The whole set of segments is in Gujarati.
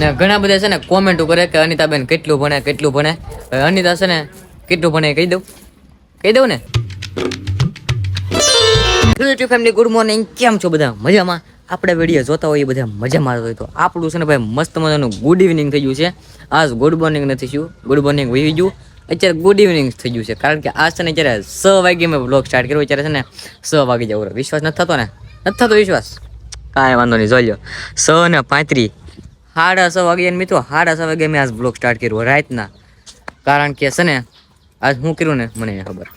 ને ઘણા બધા છે ને કોમેન્ટો કરે કે અનિતાબેન કેટલું ભણે કેટલું ભણે? અનિતા છે ને કેટલું ભણે કહી દઉં. કહી દઉં ને? યુટ્યુબ ફેમિલી ગુડ મોર્નિંગ કેમ છો બધા? મજામાં? આપણે વીડિયો જોતા હોઈએ બધા મજામાં હોય તો. આપણું છે ને ભાઈ મસ્ત મજાનું ગુડ ઇવનિંગ થઈ ગયું છે. આજ ગુડ મોર્નિંગ નથી થયું. ગુડ મોર્નિંગ વહી ગયું. અત્યારે ગુડ ઇવનિંગ થઈ ગયું છે. કારણ કે આજ છે ને અત્યારે સ વાગે મેં બ્લોગ સ્ટાર્ટ કર્યો. અત્યારે છે ને સ વાગે જવું વિશ્વાસ નથી થતો ને? નથી થતો વિશ્વાસ? કાંઈ વાંધો નહીં, જોઈ લો સ ને પાંત્રી સાડા છ વાગે મિત્રો સાડા છ વાગે મેં આજ બ્લોગ સ્ટાર્ટ કર્યો રાતના. કારણ કે છે ને, આજ હું કર્યું ને, મને ખબર.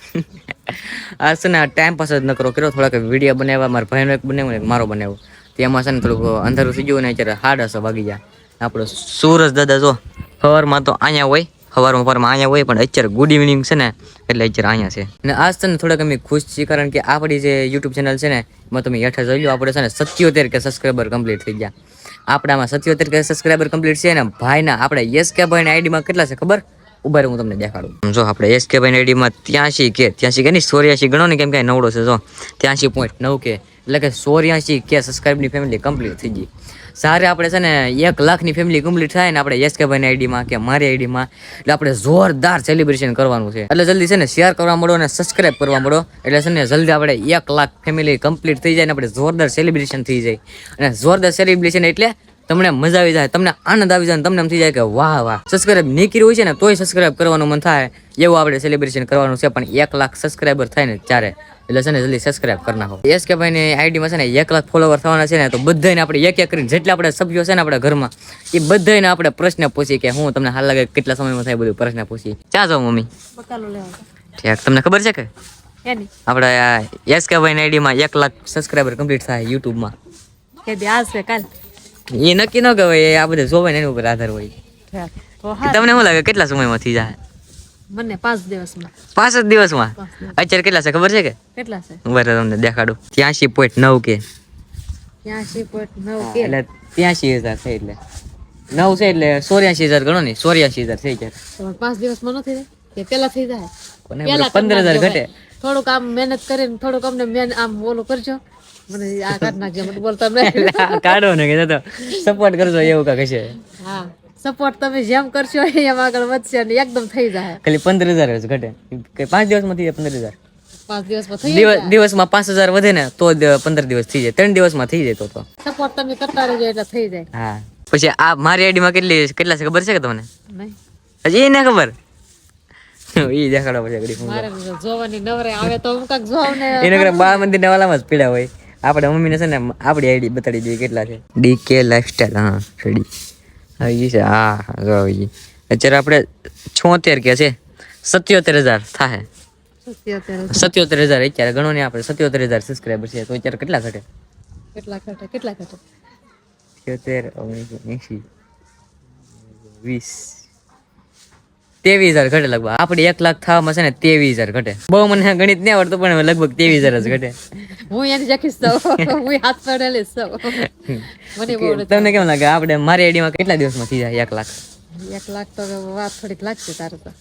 આજ છે ને ટાઈમ પાસ જ કરો. કર્યો થોડાક વીડિયો બનાવ્યા, મારા ભાઈનો એક બનાવ્યો ને મારો બનાવ્યો. તેમાં છે ને, થોડુંક અંધારું થઈ ગયું ને, અત્યારે સાડા છ વાગી ગયા. આપણો સુરજ દાદા જો, સવારમાં તો અહીંયા હોય, સવારમાં સવારમાં અહીંયા હોય, પણ અત્યારે ગુડ ઇવનિંગ છે ને, એટલે અત્યારે અહીંયા છે. અને આજ છે ને, થોડાક અમે ખુશ છીએ, કારણ કે આપણી જે યુટ્યુબ ચેનલ છે ને, એમાં તમે હેઠળ જોઈ લો, આપણે છે ને, સત્યોતેર કે સબસ્ક્રાઈબર કમ્પ્લીટ થઈ ગયા. આપણામાં સત્યોતેર કે સબસ્ક્રાઈબર કમ્પ્લીટ છે ને ભાઈના આપણે યસ કે ભાઈના આઈડીમાં કેટલા છે ખબર? ઊભા હું તમને દેખાડું. જો, આપણે એસ કે ભાઈના આઈડીમાં ત્યાંસી કે ત્યાંસી કે નહીં ચોર્યાસી ગણો ને કેમ કે નવડો છે, જો. ત્યાંસી પોઈન્ટ નવ કે, એટલે કે ચોર્યાસી કે સબસ્ક્રાઈબની ફેમિલી કમ્પ્લીટ થઈ ગઈ. સારે આપણે છે ને એક લાખની ફેમિલી કમ્પ્લીટ થાય ને આપણે યસ કે ભાઈની આઈડીમાં કે મારી આઈડીમાં એટલે આપણે જોરદાર સેલિબ્રેશન કરવાનું છે. એટલે જલ્દી છે ને શેર કરવા મળો અને સબસ્ક્રાઈબ કરવા મળો. એટલે છે ને જલ્દી આપણે એક લાખ ફેમિલી કમ્પ્લીટ થઈ જાય ને આપણે જોરદાર સેલિબ્રેશન થઈ જાય. અને જોરદાર સેલિબ્રેશન એટલે તમને મજા આવી જાય તમને આનંદ આવી જાય તમને એમ થઈ જાય કે વાહ વાહ. સબસ્ક્રાઇબ નહીં કર્યું હોય છે ને તોય સબસ્ક્રાઇબ કરવાનું મન થાય. એવું આપણે સેલિબ્રેશન કરવાનું છે પણ એક લાખ સબસ્ક્રાઇબર થાય ને ત્યારે. એટલે છે ને જલ્દી સબસ્ક્રાઇબ કરી નાખો. એસ કે ભાઈની આઈડીમાં છે ને એક લાખ ફોલોવર થવાના છે ને તો બધાને આપણે એક એક કરીને જેટલા આપણે સભ્યો છે ને આપણા ઘરમાં એ બધાને આપણે પ્રશ્ન પૂછી કે હું તમને હાલ લાગે કે કેટલા સમયમાં થાય બધું પ્રશ્ન પૂછી ચા જાઓ મમ્મી. ઠીક તમને ખબર છે કે? આપણે એસ કે ભાઈની આઈડીમાં એક લાખ સબસ્ક્રાઇબર કમ્પ્લીટ થાય યુટ્યુબમાં. કે આજ છે કાલ. એ નક્કી ન કહેવાય એ આ બધું જોવાય ને એની ઉપર આધાર હોય. તમને શું લાગે કેટલા સમયમાં થઈ જાય? મને પાંચ દિવસમાં. પાંચ જ દિવસમાં? અત્યારે કેટલા છે ખબર છે કે? કેટલા છે? ઊભા તમને દેખાડું. ત્યાંશી પોઈન્ટ નવ કે. પોઈન્ટ નવ કે. એટલે ત્યાંશી હજાર છે એટલે. નવ છે એટલે ચોર્યાસી હજાર ગણો ને ચોર્યાસી હજાર થઈ જાય. પાંચ દિવસમાં ન થઈ જાય? કે પેલા થઈ જાય? પંદર હજાર ઘટે. થોડુંક આમ મહેનત કરીને થોડુંક અમને મેન આમ ઓલું કરજો. મને આ કાઢ નાખજો મને બોલતા નહીં કાઢો ને કે તો સપોર્ટ કરજો એવું કાંક હશે. હા સપોર્ટ તમે જેમ કરશો એમ આગળ વધશે અને એકદમ થઈ જાય. ખાલી પંદર હજાર જ ઘટે. પાંચ દિવસમાં થઈ જાય પંદર હજાર. દિવસમાં પાંચ હજાર વધે ને તો પંદર દિવસ થઈ જાય. ત્રણ દિવસમાં થઈ જાય તો તો. સપોર્ટ તમે કરતા રહેજો એટલે થઈ જાય. હા. પછી આ મારી આઈડીમાં કેટલી કેટલા છે? ખબર છે કે તમને? હજી એ ના ખબર? એ દેખાડો પછી ફોન મારે જોવાની નવરે આવે તો હું કાક ને એને કરે બાળ મંદિર ને વાલામાં જ પીડા હોય. આપણે મમ્મીને છે ને આપણી આઈડી બતાડી દઈએ કેટલા છે. ડીકે લાઈફસ્ટાઈલ હા રેડી હા ગઈ છે હા જો આવી ગઈ. અત્યારે આપણે છોતેર કે છે. સત્યોતેર હજાર થાય સત્યોતેર હજાર. અત્યારે ગણો ને આપણે. સત્યોતેર હજાર સબસ્ક્રાઈબર છે. તો અત્યારે કેટલા ઘટે? કેટલા ઘટે? કેટલા ઘટે? સિત્યોતેર ઓગણીસો એંશી વીસ. ત્રેવીસ હજાર ઘટે લગભગ. આપણે એક લાખ થવામાં છે ને ત્રેવીસ હજાર ઘટે. બહુ મને ગણિત નહીં આવડતું પણ લગભગ ત્રેવીસ હજાર જ ઘટે. હું એની જખીશ તો હું હાથ પડેલી મને તમને કેમ લાગે? આપણે મારી આઈડીમાં કેટલા દિવસમાં થઈ જાય એક લાખ? એક લાખ તો વાત થોડીક લાગશે તારે તો.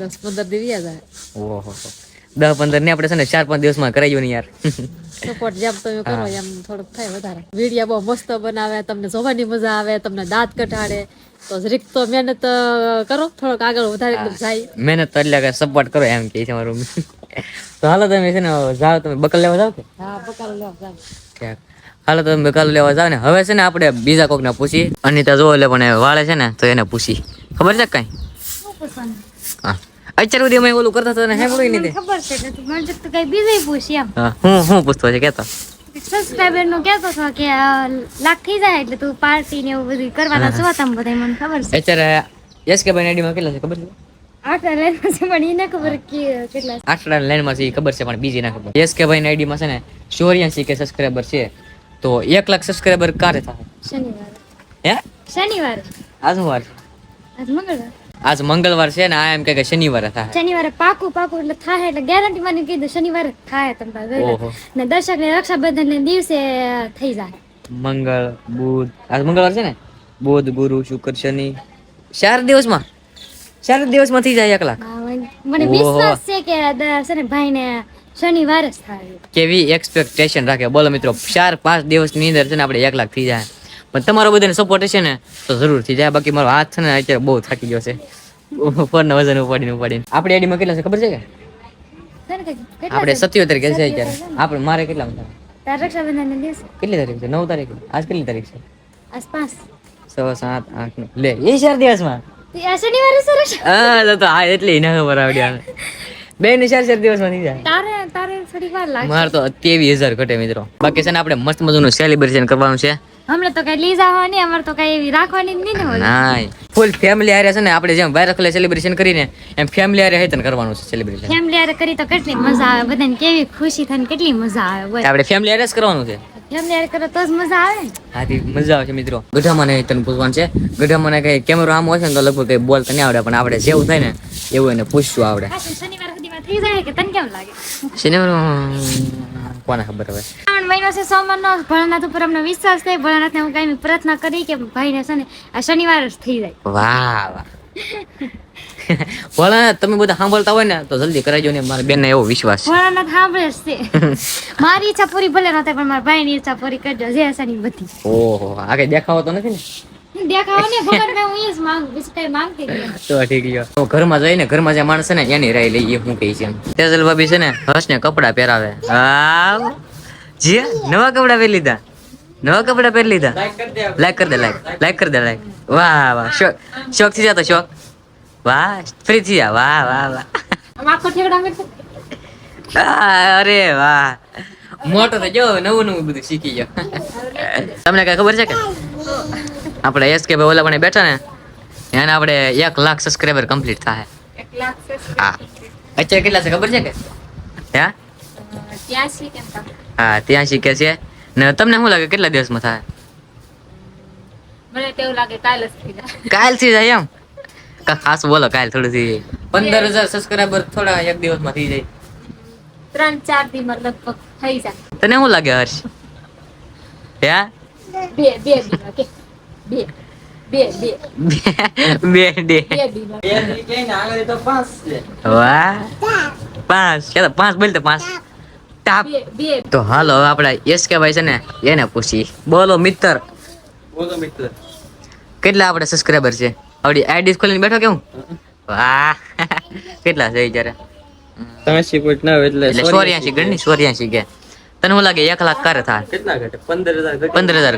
દસ પંદર દિવસ જાય. ઓહો. દસ પંદર ને આપણે છે ને ચાર પાંચ દિવસમાં કરાયું ને યાર. સપોર્ટ જેમ તમે કરો એમ થોડુંક થાય વધારે. વીડિયો બહુ મસ્ત બનાવે તમને જોવાની મજા આવે તમને દાંત કટાડે. તો જરીક તો મહેનત કરો થોડોક આગળ વધારે જાય મહેનત એટલે કે સપોર્ટ કરો એમ કે છે મારું. તો હાલો તમે છે ને જાઓ તમે બકલ લેવા જાઓ કે? હા બકલ લેવા જાય ક્યાંક. હાલો તમે બકલ લેવા જાઓ ને. હવે છે ને આપણે બીજા કોકને પૂછી અનિતા જો એટલે પણ વાળે છે ને તો એને પૂછી ખબર છે કઈ? હા. અત્યાર સુધી અમે ઓલું કરતા હતા ને સાંભળ્યું નહીં ખબર છે તું મને તો કઈ બીજું પૂછી એમ. હા હું હું પૂછતો છે કેતો. સબસ્ક્રાઈબરનું કહેતો છો કે લાખી થઈ જાય એટલે તું પાર્ટી ને એવું બધું કરવાના છો તમે બધા મને ખબર છે. અત્યારે યસ કે ભાઈ આઈડીમાં કેટલા છે ખબર છે? આઠ લાઈનમાં છે પણ એને ખબર કે કેટલા. આટલા લાઈનમાં છે એ ખબર છે પણ બીજી ના ખબર. યસ કે ભાઈ આઈડીમાં છે ને ચોર્યાસી કે સબસ્ક્રાઈબર છે તો એક લાખ સબસ્ક્રાઇબર કારે થાય? શનિવાર. હે? શનિવાર? આજ શું વાર આજ મંગળવાર? આજ મંગળવાર છે ને આ એમ કે શનિવારે થાય. શનિવારે પાકું પાકું એટલે થાય એટલે ગેરંટી મને કીધું શનિવારે થાય તમને ને દર્શક ને રક્ષાબંધન ને દિવસે થઈ જાય. મંગળ બુધ આજ મંગળવાર છે ને? બુધ ગુરુ શુક્ર શનિ. ચાર દિવસમાં. ચાર દિવસમાં થઈ જાય એક લાખ. મને- વિશ્વાસ છે કે છે ને ભાઈ ને શનિવારે જ થાય. કેવી એક્સપેક્ટેશન રાખે. બોલો મિત્રો ચાર પાંચ દિવસની અંદર છે ને આપણે એક લાખ થઈ જાય. પણ તમારો બધાને સપોર્ટ હશે ને તો જરૂર થઈ જાય. બાકી મારો હાથ છે ને અત્યારે બહુ થાકી ગયો છે. ફોનના વજન ઉપાડીને ઉપાડીને. આપણી આઈડીમાં કેટલા છે ખબર છે કે? છે? આપણે છે? સત્યોતેર કે છે અત્યારે આપણે મારે કેટલા છે દિવસે કેટલી તારીખ છે? નવ તારીખ. આજ કેટલી તારીખ છે? આજ પાંચ. છ સાત આઠ લે એ ચાર દિવસમાં. શનિવારે છે હા તો આ એટલે ના ખબર આવડ્યા બે ને ચાર ચાર દિવસમાં થઈ જાય. તારે તારે થોડી વાર મારે તો ત્રેવીસ હજાર ઘટે મિત્રો. બાકી છે ને આપણે મસ્ત મજાનું સેલિબ્રેશન કરવાનું છે. હમણાં તો કઈ લઈ જવાની અમારે તો કઈ એવી રાખવાની જ નહીં ને હોય. ના ફૂલ ફેમિલી આરે છે ને આપણે જેમ વાયરસ સેલિબ્રેશન કરીને એમ ફેમિલી આરે હેતન કરવાનું છે સેલિબ્રેશન ફેમિલી આરે કરી તો કેટલી મજા આવે બધાને કેવી ખુશી થાય ને કેટલી મજા આવે બોલ. આપણે ફેમિલી આરે જ કરવાનું છે. ફેમિલી આરે કરો તો જ મજા આવે હાથી મજા આવશે મિત્રો. ગઢા મને હેતન પૂછવાનું છે ગઢામાં કઈ કેમેરો આમ હોય છે ને તો લગભગ કઈ બોલતા નહીં આવડે પણ આપણે જેવું થાય ને એવું એને પૂછશું આવડે. શનિવાર સુધીમાં થઈ જાય કે તને કેમ લાગે? સિનેમા કોને ખબર હવે? શ્રાવણ મહિનો છે સોમવારનો. ભોળાનાથ ઉપર અમને વિશ્વાસ છે ભોળાનાથને હું કાંઈ પ્રાર્થના કરી કે ભાઈને છે ને આ શનિવાર જ થઈ જાય. વાહ વાહ. ભોળાનાથ તમે બધા સાંભળતા હોય ને તો જલ્દી કરાવજો ને મારા બેનને એવો વિશ્વાસ ભોળાનાથ સાંભળે છે. મારી ઈચ્છા પૂરી ભલે ન થાય પણ મારા ભાઈની ઈચ્છા પૂરી કરજો. જે હશે ની બધી. ઓહો આગળ દેખાવો તો નથી ને? દેખાવ ને ભગવાન મેં હું જ માંગુ બીજું કઈ માંગતી નથી. તો ઠીક છે તો ઘરમાં જઈને ઘરમાં જે માણસ છે ને એની રાય લઈએ હું કહી છે તેજલ ભાભી છે ને કપડા પહેરાવે. આવ જી? નવા કપડા પહેરી લીધા? નવા કપડા પહેરી લીધા? લાઈક કરી દે લાઈક લાઈક કરી દે લાઈક વાહ વાહ. શોખ શોખથી જતો શોખ? વાહ ફ્રી થઈ જા વાહ વાહ વાહ. અરે વાહ. મોટો તો જો નવું નવું બધું શીખી ગયો. તમને કઈ ખબર છે કે? આપણે એસ કે ભાઈ ઓલા પણ બેઠા ને એને આપણે એક લાખ સબસ્ક્રાઈબર કમ્પ્લીટ થાય. હા. અત્યારે કેટલા છે ખબર છે કે? હા? હા ત્યાં શીખે છે. ને તમને શું લાગે કેટલા દિવસમાં થાય? મને તો લાગે કાલ થઈ જાય. એમ? ખાસ બોલો કાલ થોડું થઈ જાય પંદર હજાર સબસ્ક્રાઈબર થોડા એક દિવસમાં થઈ જાય. ત્રણ ચાર દી માં લગભગ થઈ જાય. તને શું લાગે હર્ષ? હે? બે બે બે બે બે. બે બે. દી વાહ. પાંચ. કે પાંચ બોલ તો પાંચ. ટાપ. બે તો હાલો હવે આપડા યશ કે ભાઈ છે ને એને પૂછી. બોલો મિત્ર. બોલો મિત્ર. કેટલા આપણે સબસ્ક્રાઈબર છે? આવડી આઈડી ખોલીને બેઠો કેવું વાહ. કેટલા છે જ્યારે ત્યાંસી પોઈન્ટ નવ એટલે એટલે ચોર્યાસી ગણ કે તને શું લાગે એક લાખ કરે થાય? કેટલા ઘટે? પંદર હજાર ઘટે. પંદર હજાર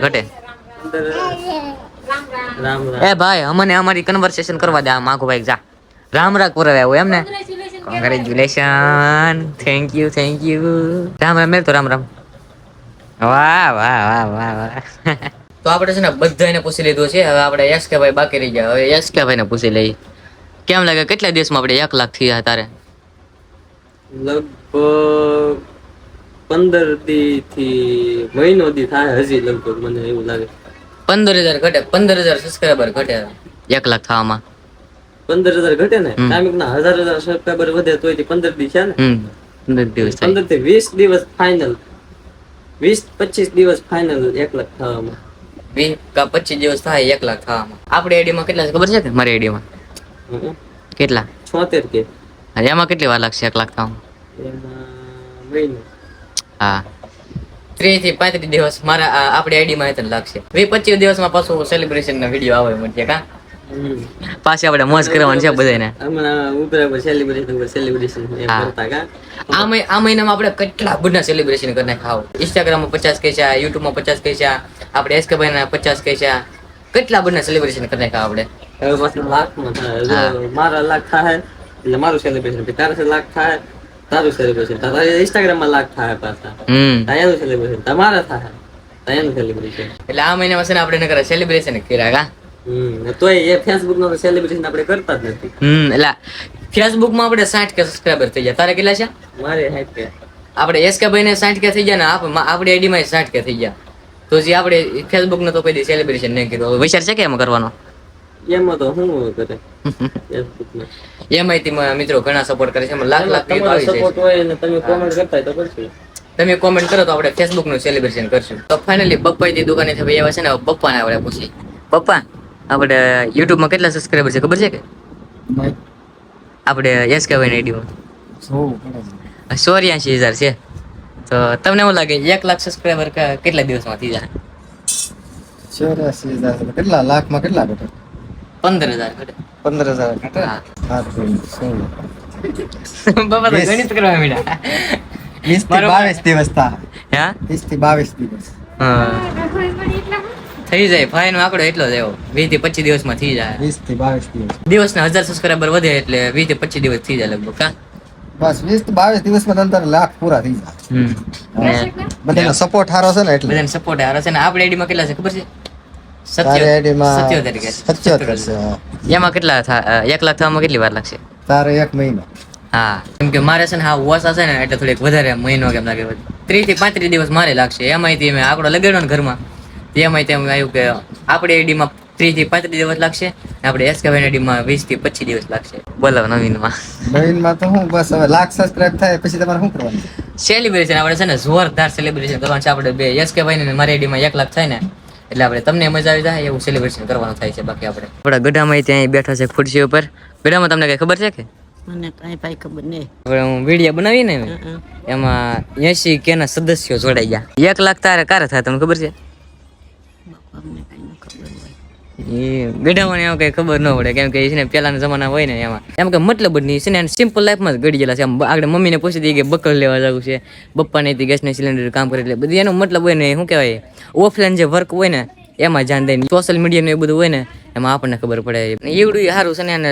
એ ભાઈ અમને અમારી કન્વર્સેશન કરવા દે. આ માગો ભાઈ જા. રામ રાખ પુરાવે આવું એમ ને congratulation thank you thank you Ram Ram મેલ તો રામ રામ. વાહ વાહ વાહ વાહ વાહ. તો આપણે છે ને બધાને પૂછી લીધું છે. હવે આપણે યશ કે ભાઈ બાકી રહી ગયા. હવે યશ કે ભાઈને પૂછી લઈએ. કેમ લાગે કેટલા દિવસમાં આપણે એક લાખ થઈ જાય તારે? લગભગ પંદર દી થી મહિનો દી થાય હજી લગભગ મને એવું લાગે. પંદર હજાર ઘટે પંદર હજાર સબસ્ક્રાઈબર ઘટે એક લાખ થવામાં. પંદર હજાર ઘટે ને. કામિક ના હજાર હજાર સબસ્ક્રાઈબર વધે તો પંદર દિવસ છે ને? પંદર દિવસ પંદરથી વીસ દિવસ ફાઇનલ વીસ પચીસ દિવસ ફાઇનલ એક લાખ થવામાં. વીસ કા પચીસ દિવસ થાય એક લાખ થવામાં. આપણી આઈડીમાં કેટલા છે ખબર છે કે? મારી આઈડીમાં. કેટલા? છોતેર કે. એમાં કેટલી વાર લાગશે એક લાખ થવામાં? હા. ત્રીસથી પાંત્રીસ દિવસ મારા આપણી આઈડીમાં હેતન લાગશે. વીસ પચીસ દિવસમાં પાછું સેલિબ્રેશન નો વીડિયો આવે મને કા? પાછી આપણે મોજ કરવાની છે બધાને આ મહિનામાં આપણે કેટલા બધા સેલિબ્રેશન કરી ખાવ ઇન્સ્ટાગ્રામ ઇન્સ્ટાગ્રામમાં પચાસ કે છે યુટ્યુબમાં પચાસ કે છે આપણે એસકે ભાઈના પચાસ કે છે કેટલા બધા સેલિબ્રેશન કરી ખાવ આપણે? હવે પાછું લાખમાં મારા લાખ થાય એટલે મારું સેલિબ્રેશન તારા લાખ થાય. તારું સેલિબ્રેશન તારા ઇન્સ્ટાગ્રામમાં લાખ થાય પાછા. હમ. તાયાનું સેલિબ્રેશન તમારા થાય. તાયાનું સેલિબ્રેશન એટલે આ મહિનામાં છે ને આપણે નકર સેલિબ્રેશન કર્યા કા? તોય એ ફેસબુક નો સેલિબ્રેશન આપણે કરતા જ નથી. હમ એટલે ફેસબુકમાં આપણે સાઠ કે સબસ્ક્રાઈબર થઈ ગયા. તારે કેટલા છે? મારે હાઈટ કે. આપણે એસકે ભાઈ ને સાઠ કે થઈ ગયા ને આપ આપણી આઈડી માં સાઠ કે થઈ ગયા. તો જે આપણે ફેસબુક નો તો કોઈ સેલિબ્રેશન નહીં કર્યું. વિચાર છે કે એમ કરવાનો? એમાં તો શું કરે? ફેસબુકમાં એમાં મિત્રો ઘણા સપોર્ટ કરે છે. એમાં લાખ લાખ આવી સપોર્ટ હોય ને તમે કોમેન્ટ કરતા હોય તો કરશું તમે કોમેન્ટ કરો તો આપણે ફેસબુકનું સેલિબ્રેશન કરશું. તો ફાઇનલી બપ્પાઈ ની દુકાને થઈ ભાઈ એવા છે ને પપ્પાને આપણે પૂછી પપ્પા આપણે યુટ્યુબમાં કેટલા સબસ્ક્રાઈબર છે ખબર છે કે? આપણે યસ કે ભાઈ આઈડી ચોર્યાસી હજાર છે. તો તમને એવું લાગે એક લાખ સબસ્ક્રાઈબર કેટલા દિવસમાં થઈ જાય? ચોર્યાસી હજાર કેટલા લાખમાં કેટલા ઘટે? પંદર હજાર ઘટે. પંદર હજાર. બાબા તો ગણિત કરવા મીડા વીસથી બાવીસ દિવસ હા? વીસથી બાવીસ દિવસ. થઈ જાય ફાઈન આંકડો એટલો જ આવ્યો વીસથી પચીસ દિવસમાં થઈ જાય. વીસથી બાવીસ દિવસ. દિવસના હજાર સબસ્ક્રાઈબર વધે એટલે વીસથી પચીસ દિવસ થઈ જાય લગભગ કા બસ વીસથી બાવીસ દિવસમાં અંતર લાખ પૂરા થઈ જાય. બધાનો સપોર્ટ સારો છે ને એટલે. બધાનો સપોર્ટ હારો છે ને? આપણી આઈડીમાં કેટલા છે ખબર છે? સત્યોતેર છે. એમાં કેટલા થા એક લાખ થવામાં કેટલી વાર લાગશે? તારે એક મહિનો. હા કેમ કે મારે છે ને હા ઓછા છે ને એટલે થોડીક વધારે મહિનો કેમ લાગે. ત્રીસથી પાંત્રીસ દિવસ મારે લાગશે. એમાંયથી મેં આંકડો લગાડ્યો ને ઘરમાં. તેમ આવ્યું કે આપણી આઈડીમાં ત્રીસથી પાંત્રીસ દિવસ લાગશે આપણે એસકેવાય આઈડીમાં વીસથી પચીસ દિવસ લાગશે. બોલો નવીનમાં. નવીનમાં તો હું બસ હવે લાખ સબસ્ક્રાઇબ થાય પછી તમારે શું કરવાનું? સેલિબ્રેશન આપણે છે ને જોરદાર સેલિબ્રેશન કરવાનું છે. આપણે બે એસ કે ભાઈ ને મારી આઈડીમાં એક લાખ થાય ને એટલે આપણે તમને મજા આવી જાય એવું સેલિબ્રેશન કરવાનું થાય છે બાકી આપણે. આપણા ગઢામાં ત્યાં બેઠા છે ખુરશી ઉપર. ગઢામાં તમને કઈ ખબર છે કે? મને કાંઈ ભાઈ ખબર નહીં. હવે હું વીડિયો બનાવી ને એમાં એસી કે ના સદસ્યો જોડાઈ ગયા. એક લાખ તારે કારે થાય તમને ખબર છે અમને કાંઈ ન ખબર હોય એ ગઢામાં એવું કઈ ખબર ન પડે. કેમ કે છે ને પેલાના જમાના હોય ને એમાં. એમ કે મતલબ જ નહીં છે ને સિમ્પલ લાઈફમાં જ ઘડી ગયેલા છે. આમ આગળ મમ્મીને પૂછી દઈએ કે બકલ લેવા જવું છે. પપ્પાને તે ગેસના સિલિન્ડર કામ કરે એટલે બધી એનો મતલબ હોય ને શું કહેવાય? ઓફલાઈન જે વર્ક હોય ને, એમાં જાણ દઈને સોશિયલ મીડિયાનું એ બધું હોય ને એમાં આપણને ખબર પડે. એવડું સારું છે ને, અને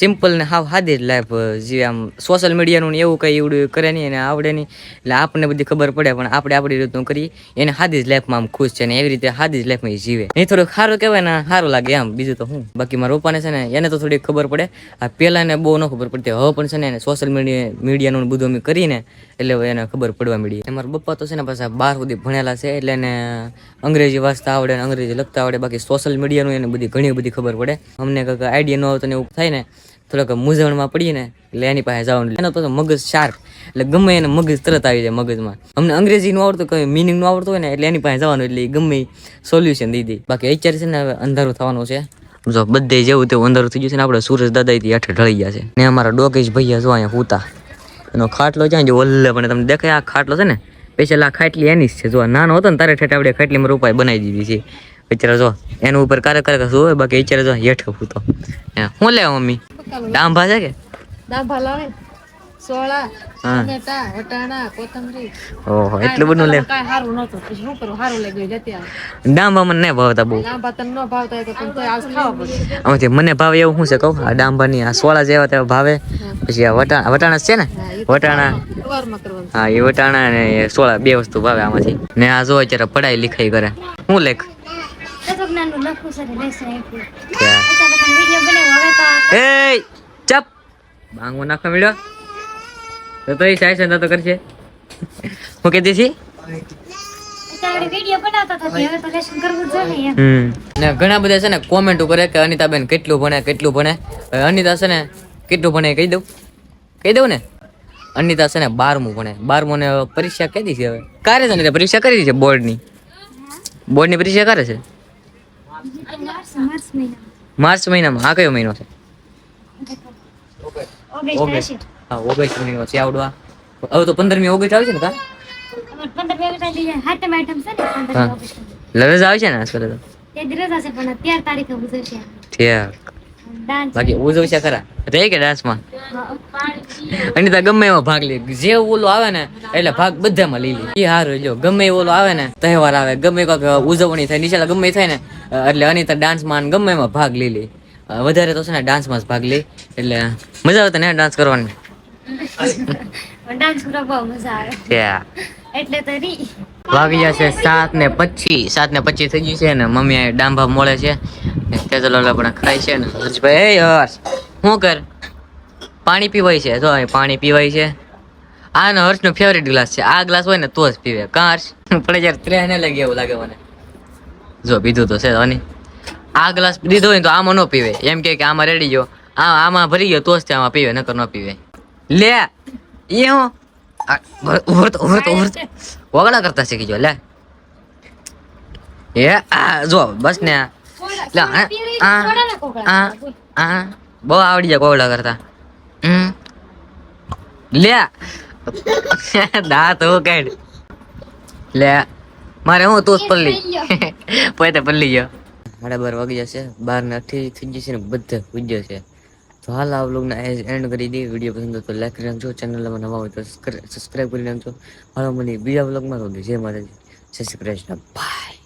સિમ્પલ ને હાવ સાદી જ લાઈફ જે આમ સોશિયલ મીડિયાનું એવું કંઈ એવડું કરે નહીં અને આવડે નહીં. એટલે આપણને બધી ખબર પડે, પણ આપણે આપણી રીતનું કરીએ. એને હાદી જ લાઈફમાં આમ ખુશ છે ને એવી રીતે હાદી જ લાઈફમાં જીવે. એ થોડુંક સારું કહેવાય ને સારું લાગે આમ બીજું તો હું. બાકી મારા પપ્પાને છે ને, એને તો થોડી ખબર પડે. આ પહેલા ને બહુ ન ખબર પડતી. હવે પણ છે ને સોશિયલ મીડિયા મીડિયાનું બધું અમે કરીને એટલે એને ખબર પડવા મળી અને મારા પપ્પા તો છે ને પાછા બાર સુધી ભણેલા છે, એટલે એને અંગ્રેજી વાંચતા આવડે ને અંગ્રેજી લખતા આવડે, બાકી સોશિયલ મીડિયાનું એને બધી ઘણી બધી ખબર પડે. અમને કંઈક આઈડિયા ન આવતો ને એવું થાય ને, થોડાક મૂંઝવણમાં પડીએ ને, એટલે એની પાસે જવાનું એનો તો મગજ શાર્પ એટલે ગમે એને મગજ તરત આવી જાય મગજમાં. અમને અંગ્રેજીનું આવડતું, કંઈ મિનિંગનું આવડતું હોય ને, એટલે એની પાસે જવાનું, એટલે ગમે સોલ્યુશન દઈ દે બાકી અત્યારે છે ને હવે અંધારું થવાનું છે. જો બધે જેવું તેવું અંધારું થઈ ગયું છે ને, આપણે સૂરજ દાદા થી હેઠે ઢળી ગયા છે. ને અમારા ડોકેશ ભૈયા જો અહીંયા હુતા એનો ખાટલો છે જો ઓલ્લે પણ તમને દેખાય આ ખાટલો છે ને સ્પેશિયલ આ ખાટલી એની જ છે. જો નાનો હતો ને તારે ઠેઠ આપણે ખાટલીમાં રૂપાય બનાવી દીધી છે. અત્યારે જો એનું ઉપર કારે કરે શું હોય બાકી અત્યારે જો હેઠ હું તો શું લેવા મમ્મી? ડાંભા છે કે? ડાંભા લાવે. સોળા ટમેટા વટાણા કોથમરી. ઓહો એટલું બધું લે. કાંઈ સારું નહોતું. પછી શું કરું? સારું લાગ્યું જતી આવે. ડાંભા મને નહીં ભાવતા બહુ. દાંભા તને ન ભાવતા તો પણ તોય આજ ખાવા પડે આમાંથી મને ભાવે એવું શું છે કહું? આ ડાંભાની આ સોળા જેવા તેવા ભાવે. પછી આ વટાણા વટાણા છે ને? વટાણા. હા એ વટાણા ને સોળા બે વસ્તુ ભાવે આમાંથી. ને આ જો અત્યારે પઢાઈ લિખાઈ કરે. હું લેખ? એ ચપ! બાંગો નાખવા મળ્યો તો તો એ સાયસન તો કરશે. હું કહેતી હતી? અત્યારે વીડિયો બનાવતા હતા તે હવે તો લેસન કરવું જ જોઈએ એમ. હમ. ને ઘણા બધા છે ને કોમેન્ટ કરે કે અનિતાબેન કેટલું ભણે કેટલું ભણે. હવે અનિતા છે ને કેટલું ભણે એ કહી દઉં. કહી દઉં ને? અનિતા છે ને બારમું ભણે. બારમું ને પરીક્ષા કહી છે હવે? કારે છે અનિતા પરીક્ષા કરી છે બોર્ડની? બોર્ડની પરીક્ષા કરે છે? માર્ચ માર્ચ મહિના માર્ચ મહિનામાં. આ કયો મહિનો છે? ઓગસ્ટ હા ઓગસ્ટ મહિનો છે આવડવા હવે તો પંદરમી ઓગસ્ટ આવશે ને કા ને. લવેજ આવે છે ને આજકાલ તો? ડાન્સ બાકી ઉજવશે ખરા. રે કે ડાન્સમાં અનિતા ગમે એમાં ભાગ લે. જે ઓલો આવે ને એટલે ભાગ બધામાં લઈ લે. એ હારું જો ગમે ઓલો આવે ને તહેવાર આવે ગમે કોઈક ઉજવણી થાય નિશાળા ગમે થાય ને એટલે અનિતા ડાન્સમાં ગમે એમાં ભાગ લઈ લે. વધારે તો છે ને ડાન્સમાં જ ભાગ લે. એટલે મજા આવે તને ડાન્સ કરવાની? ડાન્સ કરવા બહુ મજા આવે. એટલે તો રી વાગી જશે સાત ને પચીસ સાત ને પચીસ થઈ ગયું છે ને મમ્મી આ ડાંભા મળે છે. તેજલ ઓલા પણ ખાય છે ને. હર્ષભાઈ એ હર્ષ શું કર? પાણી પીવાય છે? જો પાણી પીવાય છે. આ ને હર્ષનો ફેવરેટ ગ્લાસ છે. આ ગ્લાસ હોય ને તો જ પીવે. કાં હર્ષ? પડે જયારે ત્રે ને લાગે એવું લાગે મને. જો પીધું તો છે હની આ ગ્લાસ દીધો હોય ને તો આમાં ન પીવે. એમ કે કે આમાં રેડી ગયો. આ આમાં ભરી ગયો તો જ તે આમાં પીવે નકર ન પીવે. લે એ હું ઉભરત ઉભરત ઉભરત. વગડા કરતા શીખી જો લે. એ આ જો બસ ને. આ. લે આ આ આ આ બહુ આવડી જાય કોગળા કરતા. હમ. લે. દાંત હું કાઢ. લે મારે હું તું પલ્લી. પોતે પલ્લી ગયો. સાડા બાર વાગી જશે બાર ને અઠી થઈ જશે ને બધે પૂજ્ય છે તો હાલ આ વ્લોગને એન્ડ કરી દઈએ. વીડિયો પસંદ તો લાઈક કરી નાખજો. ચેનલમાં નવા હોય તો સબસ્ક્રાઈબ કરી નાખજો. હાલો મને બીજા વ્લોગમાં. તો જય માતાજી. જય શ્રી કૃષ્ણ. બાય